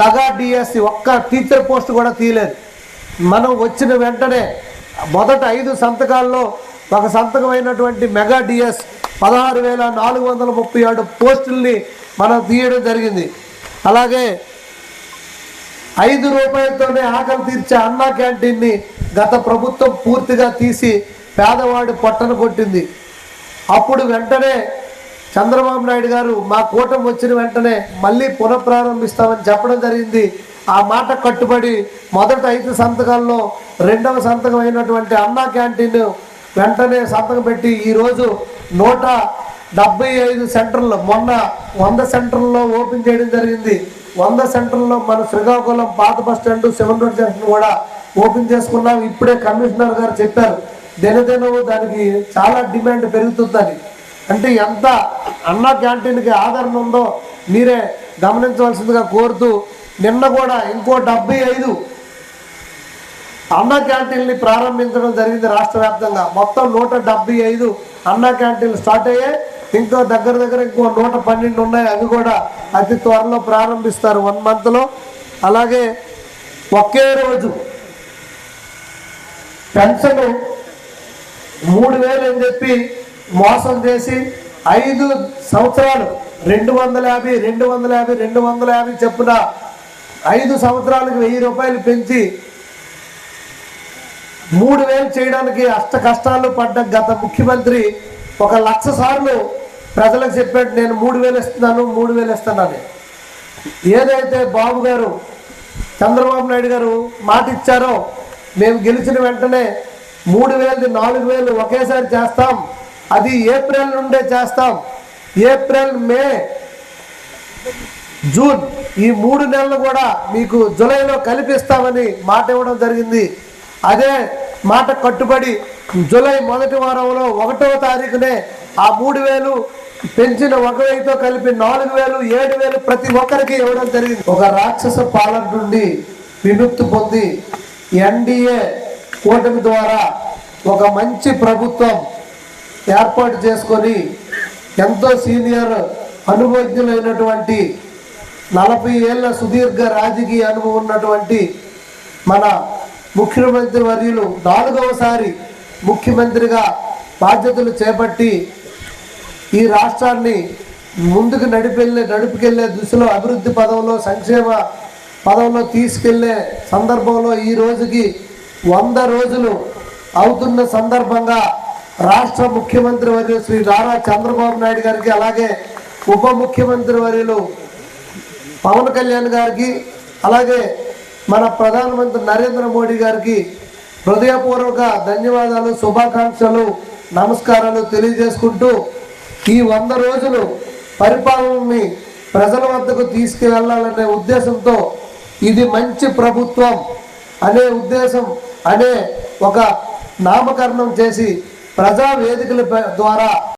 దగా డిఎస్సి ఒక్క teacher post కూడా తీయలేదు. మనం వచ్చిన వెంటనే మొదట ఐదు సంతకాల్లో ఒక సంతకమైనటువంటి మెగా డిఎస్ పదహారు వేల నాలుగు వందల ముప్పై ఏడు పోస్టుల్ని మనం తీయడం జరిగింది. అలాగే ఐదు రూపాయలతోనే ఆకలి తీర్చే అన్నా క్యాంటీన్ని గత ప్రభుత్వం పూర్తిగా తీసి పేదవాడి పొట్టను కొట్టింది. అప్పుడు వెంటనే చంద్రబాబు నాయుడు గారు మా కూటమి వచ్చిన వెంటనే మళ్ళీ పునఃప్రారంభిస్తామని చెప్పడం జరిగింది. ఆ మాట కట్టుబడి మొదట ఐదు సంతకాల్లో రెండవ సంతకం అయినటువంటి అన్నా క్యాంటీన్ వెంటనే సంతకం పెట్టి ఈరోజు నూట డెబ్బై ఐదు సెంటర్లు మొన్న వంద సెంటర్లో ఓపెన్ చేయడం జరిగింది. వంద సెంటర్లో మన శ్రీకాకుళం పాత bus stand seven road junction కూడా ఓపెన్ చేసుకున్నాం. ఇప్పుడే కమిషనర్ గారు చెప్పారు దినదినము దానికి చాలా డిమాండ్ పెరుగుతుందని. అంటే ఎంత అన్న క్యాంటీన్కి ఆదరణ ఉందో మీరే గమనించవలసిందిగా కోరుతూ నిన్న కూడా ఇంకో డెబ్బై ఐదు అన్న క్యాంటీన్ని ప్రారంభించడం జరిగింది రాష్ట్ర వ్యాప్తంగా. మొత్తం నూట డెబ్బై ఐదు అన్న క్యాంటీన్లు స్టార్ట్ అయ్యాయి. ఇంకో దగ్గర దగ్గర ఇంకో నూట పన్నెండు ఉన్నాయి. అవి కూడా అతి త్వరలో ప్రారంభిస్తారు వన్ మంత్లో. అలాగే ఒకే రోజు పెన్షన్ మూడు వేలు అని చెప్పి మోసం చేసి ఐదు సంవత్సరాలు. రెండు వందల యాభై రెండు వందల యాభై రెండు వందల యాభై చెప్పున ఐదు సంవత్సరాలకు వెయ్యి రూపాయలు పెంచి మూడు వేలు చేయడానికి అష్ట కష్టాలు పడ్డ గత ముఖ్యమంత్రి ఒక లక్ష సార్లు ప్రజలకు చెప్పాడు నేను మూడు వేలు ఇస్తున్నాను మూడు వేలు ఇస్తున్నాను ఏదైతే బాబు గారు చంద్రబాబు నాయుడు గారు మాట ఇచ్చారో మేము గెలిచిన వెంటనే మూడు వేలు నాలుగు వేలు ఒకేసారి చేస్తాం అది ఏప్రిల్ నుండే చేస్తాం. ఏప్రిల్ మే జూన్ ఈ మూడు నెలలు కూడా మీకు జూలైలో కల్పిస్తామని మాట ఇవ్వడం జరిగింది. అదే మాట కట్టుబడి జూలై మొదటి వారంలో ఒకటవ తారీఖునే ఆ మూడు వేలు పెంచిన ఒక వెయ్యితో కలిపి నాలుగు వేలు ఏడు వేలు ప్రతి ఒక్కరికి ఇవ్వడం జరిగింది. ఒక రాక్షస పాలన నుండి విముక్తి పొంది ఎన్డీఏ కూటమి ద్వారా ఒక మంచి ప్రభుత్వం ఏర్పాటు చేసుకొని ఎంతో సీనియర్ అనుభవజ్ఞులైనటువంటి నలభై ఏళ్ళ సుదీర్ఘ రాజకీయ అనుభవం ఉన్నటువంటి మన ముఖ్యమంత్రి వర్యులు నాలుగవసారి ముఖ్యమంత్రిగా బాధ్యతలు చేపట్టి ఈ రాష్ట్రాన్ని ముందుకు నడిపెళ్ళే నడుపుకెళ్ళే దిశలో అభివృద్ధి పదంలో సంక్షేమ పదంలో తీసుకెళ్ళే సందర్భంలో ఈ రోజుకి వంద రోజులు అవుతున్న సందర్భంగా రాష్ట్ర ముఖ్యమంత్రి వర్యులు శ్రీ నారా చంద్రబాబు నాయుడు గారికి అలాగే ఉప ముఖ్యమంత్రి వర్యులు పవన్ కళ్యాణ్ గారికి అలాగే మన ప్రధానమంత్రి నరేంద్ర మోడీ గారికి హృదయపూర్వక ధన్యవాదాలు శుభాకాంక్షలు నమస్కారాలు తెలియజేసుకుంటూ ఈ వంద రోజులు పరిపాలనని ప్రజల వద్దకు తీసుకువెళ్ళాలనే ఉద్దేశంతో ఇది మంచి ప్రభుత్వం అనే ఉద్దేశం అనే ఒక నామకరణం చేసి ప్రజా వేదికల ద్వారా